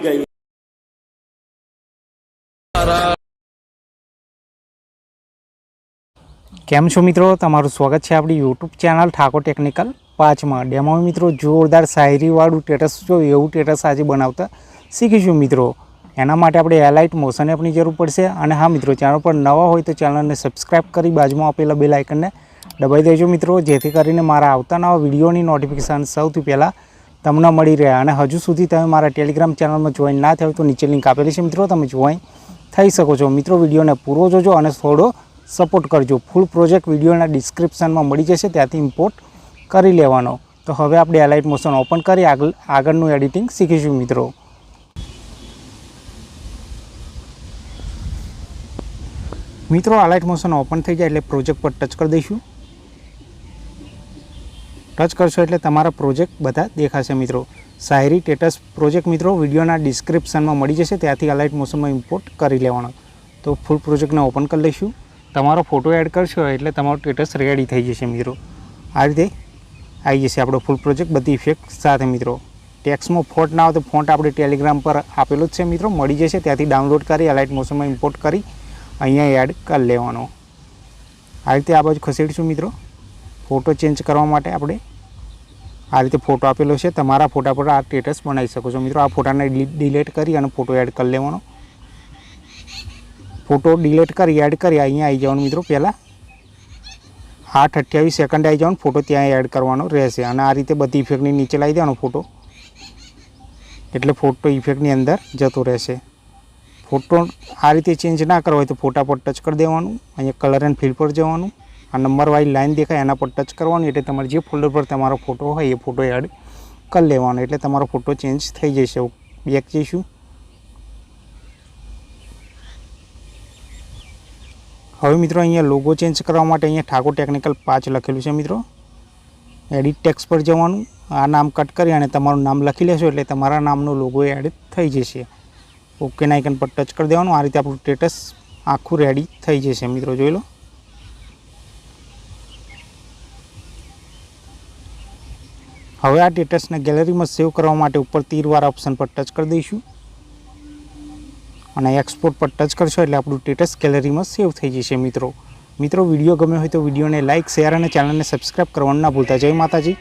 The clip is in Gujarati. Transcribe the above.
ગયું કેમ છો મિત્રો? તમારું સ્વાગત છે આપણી યુટ્યુબ ચેનલ ઠાકોર ટેકનિકલ પાંચમાં ડેમો. મિત્રો, જોરદાર શાયરીવાળું ટેટસ જો એવું ટેટસ આજે બનાવતા શીખીશું મિત્રો. એના માટે આપણે એલાઇટ મોશન એપની જરૂર પડશે. અને હા મિત્રો, ચેનલ પર નવા હોય તો ચેનલને સબસ્ક્રાઇબ કરી બાજુમાં આપેલા બેલ આઇકનને દબાઈ દેજો મિત્રો. જેથી કરીને મારા આવતા નવા વિડીયોની નોટિફિકેશન સૌથી પહેલાં તમને મળી રહે અને હજુ સુધી તમે મારા ટેલિગ્રામ ચેનલમાં જોઈન ના થયો તો નીચે લિંક આપેલી છે મિત્રો, તમે જોઈન થઈ શકો છો. મિત્રો, વિડીયોને પૂરો જોજો અને થોડો સપોર્ટ કરજો. ફૂલ પ્રોજેક્ટ વિડીયોના ડિસ્ક્રિપ્શનમાં મળી જશે, ત્યાંથી ઇમ્પોર્ટ કરી લેવાનો. તો હવે આપણે એલાઇટ મોશન ઓપન કરી આગળ આગળનું એડિટિંગ શીખીશું મિત્રો. મિત્રો અલાઇટ મોશન ઓપન થઈ જાય એટલે પ્રોજેક્ટ પર ટચ કરી દઈશું. ટચ કરશો એટલે તમારા પ્રોજેક્ટ બધા દેખાશે મિત્રો. શાયરી ટેટસ પ્રોજેક્ટ મિત્રો વિડીયોના ડિસ્ક્રિપ્શનમાં મળી જશે, ત્યાંથી અલાઇટ મોશનમાં ઇમ્પોર્ટ કરી લેવાનો. તો ફૂલ પ્રોજેક્ટને ઓપન કરી લઈશું. તમારો ફોટો એડ કરશો એટલે તમારો સ્ટેટસ રેડી થઈ જશે મિત્રો. આ રીતે આવી જશે આપણો ફૂલ પ્રોજેક્ટ, બધી ઇફેક્ટ સાથે મિત્રો. ટેક્સમાં ફોન્ટ ના આવે તો ફોન્ટ આપણે ટેલિગ્રામ પર આપેલો જ છે મિત્રો. મળી જશે, ત્યાંથી ડાઉનલોડ કરી, અલાઇટ મોશનમાં ઇમ્પોર્ટ કરી, અહીંયા એડ કરી લેવાનો. આ રીતે આ બાજુ ખસેડીશું મિત્રો. ફોટો ચેન્જ કરવા માટે આપણે આ રીતે ફોટો આપેલો છે. તમારા ફોટા પર આ સ્ટેટસ બનાવી શકો છો. મિત્રો, આ ફોટાને ડિલીટ કરી અને ફોટો એડ કરી લેવાનો. ફોટો ડિલીટ કરી, એડ કરી અહીંયા આવી જવાનું મિત્રો. પહેલાં આઠ અઠ્યાવીસ સેકન્ડ આવી જવાનું. ફોટો ત્યાં એડ કરવાનો રહેશે અને આ રીતે બધી ઇફેક્ટની નીચે લાવી દેવાનો ફોટો. એટલે ફોટો ઇફેક્ટની અંદર જતો રહેશે. ફોટો આ રીતે ચેન્જ ના કરવો હોય તો ફોટા પર ટચ કરી દેવાનું. અહીંયા કલર એન્ડ ફિલ પર જવાનું. આ નંબર લાઇન દેખાય, એના પર ટચ કરવાનું, એટલે તમારે જે ફોલ્ડર પર તમારો ફોટો હોય, એ ફોટો એડ કરી લેવાનો, એટલે તમારો ફોટો ચેન્જ થઈ જશે. બેક જઈશું. હવે મિત્રો, અહીંયા લોગો ચેન્જ કરવા માટે અહીંયા ઠાકોર ટેકનિકલ પાંચ લખેલું છે મિત્રો. એડિટ ટેક્સ પર જવાનું. આ નામ કટ કરી અને તમારું નામ લખી લેશો, એટલે તમારા નામનો લોગો એડ થઈ જશે. ઓકે આઇકન પર ટચ કરી દેવાનું. આ રીતે આપણું સ્ટેટસ આખું રેડી થઈ જશે મિત્રો, જોઈ લો. હવે આ સ્ટેટસને ગેલેરીમાં સેવ કરવા માટે ઉપર તીરવાળા ઓપ્શન પર ટચ કરી દઈશું. અને એક્સપોર્ટ પર ટચ કરશો એટલે આપણું સ્ટેટસ ગેલેરીમાં સેવ થઈ જશે મિત્રો. મિત્રો, વીડિયો ગમ્યો હોય તો વિડીયોને લાઇક શેર અને ચેનલને સબસ્ક્રાઈબ કરવાનું ના ભૂલતા. જય માતાજી.